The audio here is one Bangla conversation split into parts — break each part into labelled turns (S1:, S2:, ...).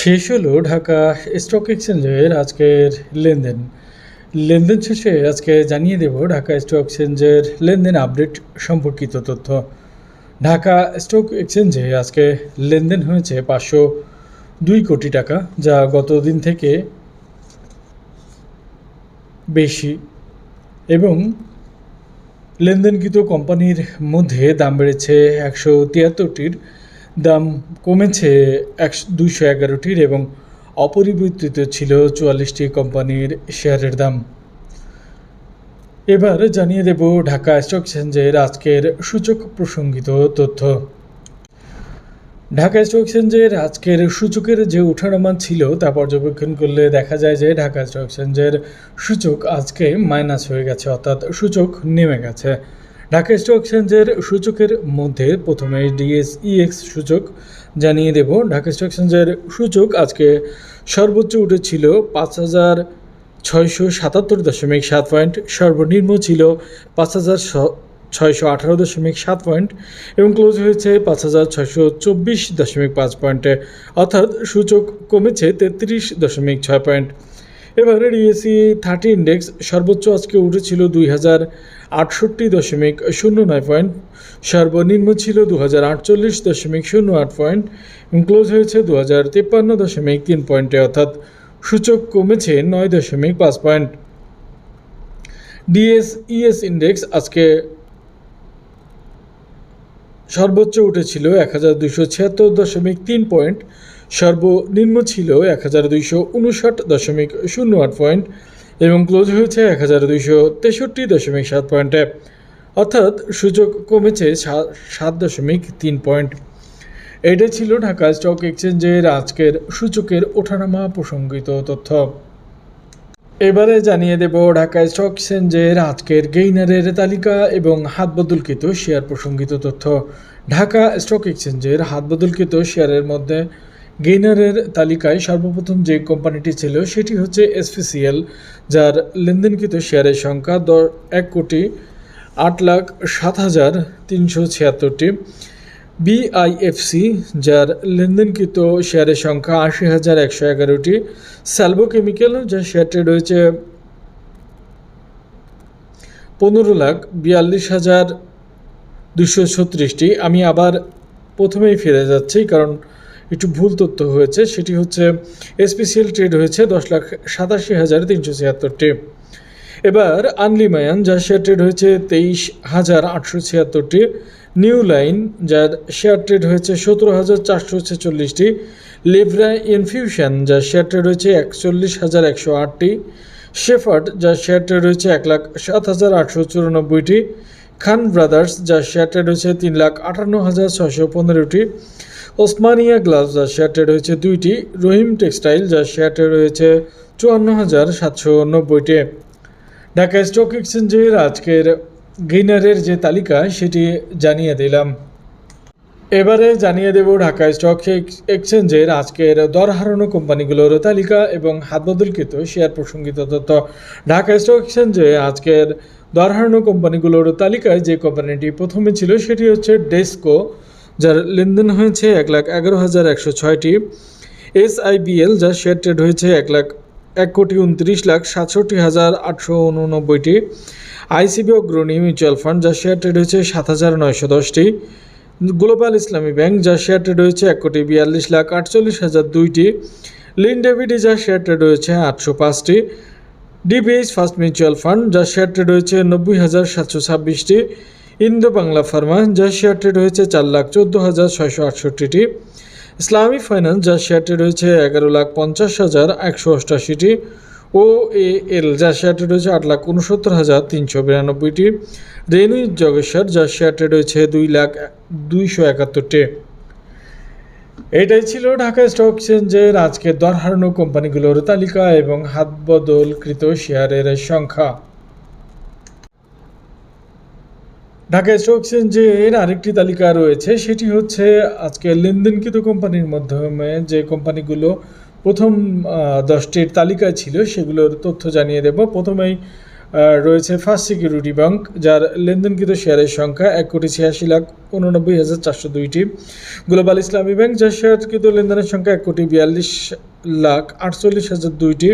S1: শেষ হলো ঢাকা স্টক এক্সচেঞ্জের আজকের লেনদেন। লেনদেন শেষে আজকে জানিয়ে দেব ঢাকা স্টক এক্সচেঞ্জের লেনদেন আপডেট সম্পর্কিত তথ্য। ঢাকা স্টক এক্সচেঞ্জে আজকে লেনদেন হয়েছে পাঁচশো দুই কোটি টাকা, যা গত দিন থেকে বেশি এবং লেনদেনকৃত কোম্পানির মধ্যে দাম বেড়েছে একশো তিয়াত্তরটির দাম কমেছে একশো দুইশো এগারোটির এবং অপরিবর্তিত ছিল চুয়াল্লিশটি কোম্পানির শেয়ারের দাম। এবার জানিয়ে দেব ঢাকা স্টক এক্সচেঞ্জের আজকের সূচক প্রসঙ্গিত তথ্য। ঢাকা স্টক এক্সচেঞ্জের আজকের সূচকের যে ওঠানামা ছিল তা পর্যবেক্ষণ করলে দেখা যায় যে ঢাকা স্টক এক্সচেঞ্জের সূচক আজকে মাইনাস হয়ে গেছে, অর্থাৎ সূচক নেমে গেছে। ঢাকা স্টক এক্সচেঞ্জের সূচকের মধ্যে প্রথমে ডিএসইএক্স সূচক জানিয়ে দেব। ঢাকা স্টক এক্সচেঞ্জের সূচক আজকে সর্বোচ্চ উঠেছিল পাঁচ হাজার ছয়শো সাতাত্তর দশমিক সাত পয়েন্ট, সর্বনিম্ন ছিল পাঁচ হাজার ছয়শো আঠারো দশমিক সাত পয়েন্ট এবং ক্লোজ হয়েছে পাঁচ হাজার ছয়শো চব্বিশ দশমিক পাঁচ পয়েন্টে। অর্থাৎ সূচক কমেছে তেত্রিশ দশমিক ছয় পয়েন্ট। এবারে ডিএসি থার্টি ইন্ডেক্স সর্বোচ্চ আজকে উঠেছিল দুই হাজার আটষট্টি দশমিক শূন্য নয় পয়েন্ট সর্বনিম্ন ছিল দু হাজার আটচল্লিশ দশমিক শূন্য আট পয়েন্ট ক্লোজ হয়েছে দু হাজার তিপ্পান্ন দশমিক তিন পয়েন্টে অর্থাৎ সূচক কমেছে নয় দশমিক পাঁচ পয়েন্ট ডিএস ডিএসইএস ইন্ডেক্স আজকে সর্বোচ্চ উঠেছিল এক হাজার দুশো ছিয়াত্তর দশমিক তিন পয়েন্ট সর্বনিম্ন ছিল এক হাজার দুইশো উনষাট দশমিক শূন্য আট পয়েন্ট এবং ক্লোজ হয়েছে এক হাজার দুইশো তেষট্টি দশমিক সাত পয়েন্টে। অর্থাৎ সূচক কমেছে সাত দশমিক তিন পয়েন্ট। এটা ছিল ঢাকা স্টক এক্সচেঞ্জের আজকের সূচকের ওঠানামা প্রসঙ্গিত তথ্য। এবারে জানিয়ে দেব ঢাকা স্টক এক্সচেঞ্জের আজকের গেইনারের তালিকা এবং হাত বদলকৃত শেয়ার প্রসঙ্গিত তথ্য। ঢাকা স্টক এক্সচেঞ্জের হাত বদলকৃত শেয়ারের মধ্যে গেইনারের তালিকায় সর্বপ্রথম যে কোম্পানিটি ছিল সেটি হচ্ছে এসপিসিএল, যার লেনদেনকৃত শেয়ারের সংখ্যা দ এক কোটি আট লাখ সাত হাজার তিনশো ছিয়াত্তরটি। বিআইএফসি, যার লেনদেনকৃত শেয়ারের সংখ্যা আশি হাজার একশো এগারোটি। স্যালভো কেমিক্যাল, যার শেয়ারটি রয়েছে পনেরো লাখ বিয়াল্লিশ হাজার দুশো ছত্রিশটি। আমি আবার প্রথমেই ফিরে যাচ্ছি, কারণ একটু ভুল তথ্য হয়েছে, সেটি হচ্ছে স্পেশাল ট্রেড হয়েছে দশ লাখ সাতাশি হাজার তিনশো ছিয়াত্তরটি। এবার আনলিমায়ান যার শেয়ার ট্রেড হয়েছে তেইশ হাজার আটশো ছিয়াত্তরটি। নিউ লাইন, যার শেয়ার ট্রেড হয়েছে সতেরো হাজার চারশো ছেচল্লিশটি। লিভরা ইনফিউশন, যার শেয়ার ট্রেড হয়েছে একচল্লিশ হাজার একশো আটটি। শেফার্ড, যার শেয়ার ট্রেড হয়েছে এক লাখ সাত হাজার আটশো চুরানব্বইটি। খান ব্রাদার্স, যার শেয়ার ট্রেড হয়েছে তিন লাখ আটান্ন হাজার ছশো পনেরোটি। ওসমানিয়া গ্লাভস যার শেয়ার ট্রেড হয়েছে দুইটি, রহিম টেক্সটাইল যার শেয়ার ট্রেড হয়েছে চুয়ান্ন হাজার সাতশো নব্বইটি। ঢাকা স্টক এক্সচেঞ্জের আজকের গেইনারের যে তালিকা, সেটি জানিয়ে দিলাম। এবারে জানিয়ে দেব ঢাকা স্টক এক্সচেঞ্জের আজকের দর হারানো কোম্পানিগুলোর তালিকা এবং হাত বদলকৃত শেয়ার প্রসঙ্গিত তথ্য। ঢাকা স্টক এক্সচেঞ্জে আজকের দর হারানো কোম্পানিগুলোর তালিকায় যে কোম্পানিটি প্রথমে ছিল, সেটি হচ্ছে ডেস্কো। যার লেনদেন হয়েছে এক লাখ এগারো হাজার একশো ছয়টি। এসআইবিএল, যার শেয়ার ট্রেড হয়েছে এক লাখ এক কোটি উনত্রিশ লাখ সাতষট্টি হাজার আটশো উননব্বইটি। আইসিবি অগ্রণী মিউচুয়াল ফান্ড, যার শেয়ার ট্রেড হয়েছে সাত হাজার নয়শো দশটি। গ্লোবাল ইসলামী ব্যাংক, যার শেয়ার ট্রেড হয়েছে এক কোটি বিয়াল্লিশ লাখ আটচল্লিশ হাজার দুইটি। লিন ডেভিডি যার শেয়ার ট্রেড হয়েছে আটশো পাঁচটি। ডিবিএইচ ফার্স্ট মিউচুয়াল ফান্ড, যার শেয়ার ট্রেড হয়েছে নব্বই হাজার সাতশো ছাব্বিশটি। ইন্দো বাংলা ফার্মা যার শেয়ার ট্রেড হয়েছে চার লাখ চোদ্দ হাজার ছয়শো আটষট্টিটি। ইসলামী ফাইন্যান্স যার শেয়ার ট্রেড হয়েছে এগারো লাখ পঞ্চাশ হাজার একশো অষ্টাশিটি। ও এ এল যার শেয়ার ট্রেড হয়েছে আট লাখ উনসত্তর হাজার তিনশো বিরানব্বইটি। রেনু জগেশ্বর যার শেয়ার ট্রেড হয়েছে দুই লাখ দুইশো একাত্তরটি। এটাই ছিল ঢাকা স্টক এক্সচেঞ্জের আজকের দর হারানো কোম্পানিগুলোর তালিকা এবং হাত বদলকৃত শেয়ারের সংখ্যা। ঢাকা স্টক এক্সচেঞ্জের আরেকটি তালিকা রয়েছে, সেটি হচ্ছে আজকে লেনদেনকৃত কোম্পানির মাধ্যমে যে কোম্পানিগুলো প্রথম দশটির তালিকায় ছিল, সেগুলোর তথ্য জানিয়ে দেব। প্রথমেই রয়েছে ফার্স্ট সিকিউরিটি ব্যাংক যার লেনদেনকৃত শেয়ারের সংখ্যা এক কোটি ছিয়াশি লাখ উননব্বই হাজার চারশো দুইটি। গ্লোবাল ইসলামী ব্যাংক যার শেয়ারকৃত লেনদেনের সংখ্যা এক কোটি বিয়াল্লিশ লাখ আটচল্লিশ হাজার দুইটি।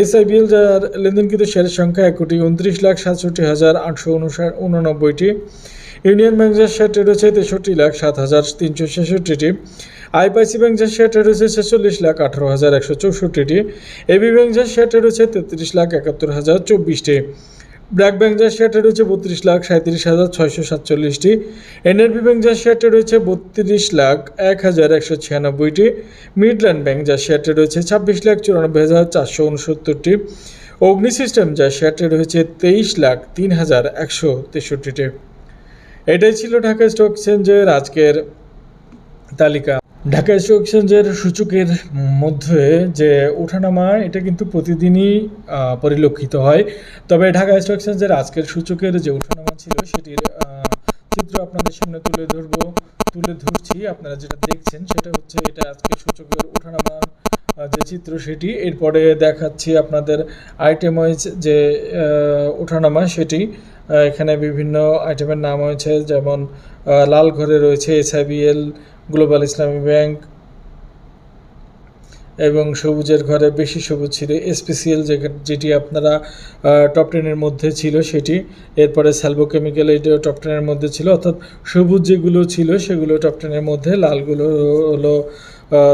S1: এসআইবিএল যার লেনদেনকৃত শেয়ারের সংখ্যা এক কোটি উনত্রিশ লাখ সাতষট্টি হাজার আটশো উননব্বইটি। ইউনিয়ন ব্যাংক যার শেয়ারটি রয়েছে তেষট্টি লাখ সাত হাজার তিনশো ছেষট্টিটি। আইপিআইসি ব্যাংক যার শেয়ারটি রয়েছে ছেচল্লিশ লাখ আঠারো হাজার একশো চৌষট্টিটি। এবি ব্যাংক যার শেয়ারটি রয়েছে তেত্রিশ লাখ একাত্তর হাজার চব্বিশটি। ব্র্যাক ব্যাংক যার শেয়ারটি রয়েছে বত্রিশ লাখ সাঁত্রিশ হাজার ছয়শো সাতচল্লিশটি। এনআরবি ব্যাংক যার শেয়ারটি রয়েছে বত্রিশ লাখ এক হাজার একশো ছিয়ানব্বইটি। মিডল্যান্ড ব্যাংক যার শেয়ারটি রয়েছে ছাব্বিশ লাখ চুরানব্বই হাজার চারশো উনসত্তরটি। অগ্নি সিস্টেম যার শেয়ারটি রয়েছে তেইশ লাখ তিন হাজার একশো তেষট্টিটি। এটাই ছিল ঢাকা স্টক এক্সচেঞ্জের আজকের তালিকা। ঢাকা স্টক এক্সচেঞ্জের সূচকের মধ্যে যে ওঠানামা, এটা কিন্তু প্রতিদিনই পরিলক্ষিত হয়। তবে ঢাকা স্টক এক্সচেঞ্জের আজকের সূচকের যে ওঠানামা ছিল, সেটির চিত্র আপনাদের সামনে তুলে ধরবো, তুলে ধরছি। আপনারা যেটা দেখছেন, সেটা হচ্ছে এটা আজকের সূচকের ওঠানামা যে চিত্র সেটি। এরপরে দেখাচ্ছি আপনাদের আইটেম ওয়াইজ যে ওঠানামা সেটি। এখানে বিভিন্ন আইটেমের নাম হয়েছে, যেমন লাল ঘরে রয়েছে S I SIBL global Islami bank এবং সবুজের ঘরে বেশি সবুজ ছিল। স্পেশিয়াল যেটি আপনারা টপ টেনের মধ্যে ছিল সেটি। এরপরে স্যালভো কেমিক্যাল এটাও টপ টেনের মধ্যে ছিল। অর্থাৎ সবুজ যেগুলো ছিল সেগুলো টপ টেনের মধ্যে। লালগুলো হলো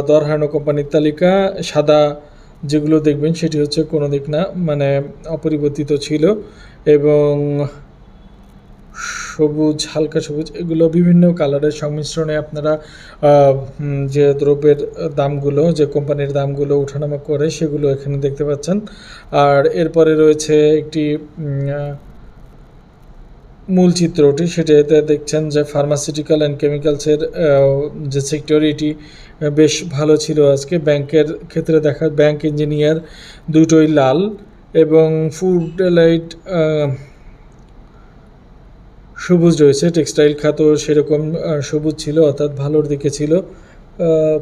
S1: দরহানো কোম্পানির তালিকা। সাদা যেগুলো দেখবেন সেটি হচ্ছে কোনো দিক না মানে অপরিবর্তিত ছিল। এবং সবুজ, হালকা সবুজ, এগুলো বিভিন্ন কালারের সংমিশ্রণে আপনারা যে দ্রব্যের দামগুলো, যে কোম্পানির দামগুলো ওঠানামা করে সেগুলো এখানে দেখতে পাচ্ছেন। আর এরপরে রয়েছে একটি মূল চিত্রটি সেটাতে দেখছেন যে ফার্মাসিউটিক্যাল অ্যান্ড কেমিক্যালসের যে সেক্টর এটি বেশ ভালো ছিল আজকে। ব্যাংকের ক্ষেত্রে দেখা, ব্যাংক ইঞ্জিনিয়ার দুটোই লাল এবং ফুড লাইট সবুজ রয়েছে টেক্সটাইল খাত সেরকম সবুজ ছিল, অর্থাৎ ভালোর দিকে ছিল।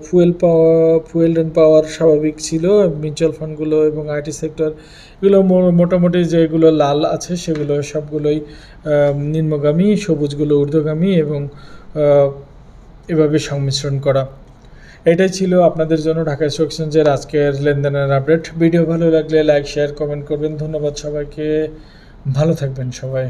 S1: ফুয়েল পাওয়া ফুয়েল অ্যান্ড পাওয়ার স্বাভাবিক ছিল মিউচুয়াল ফান্ডগুলো এবং আইটি সেক্টর এগুলো মোটামুটি যেগুলো লাল আছে সেগুলো সবগুলোই নিম্নগামী, সবুজগুলো ঊর্ধ্বগামী এবং এভাবে সংমিশ্রণ করা। এটাই ছিল আপনাদের জন্য ঢাকা স্টক এক্সচেঞ্জের আজকের লেনদেনের আপডেট ভিডিও ভালো লাগলে লাইক শেয়ার কমেন্ট করবেন। ধন্যবাদ সবাইকে। ভালো থাকবেন সবাই।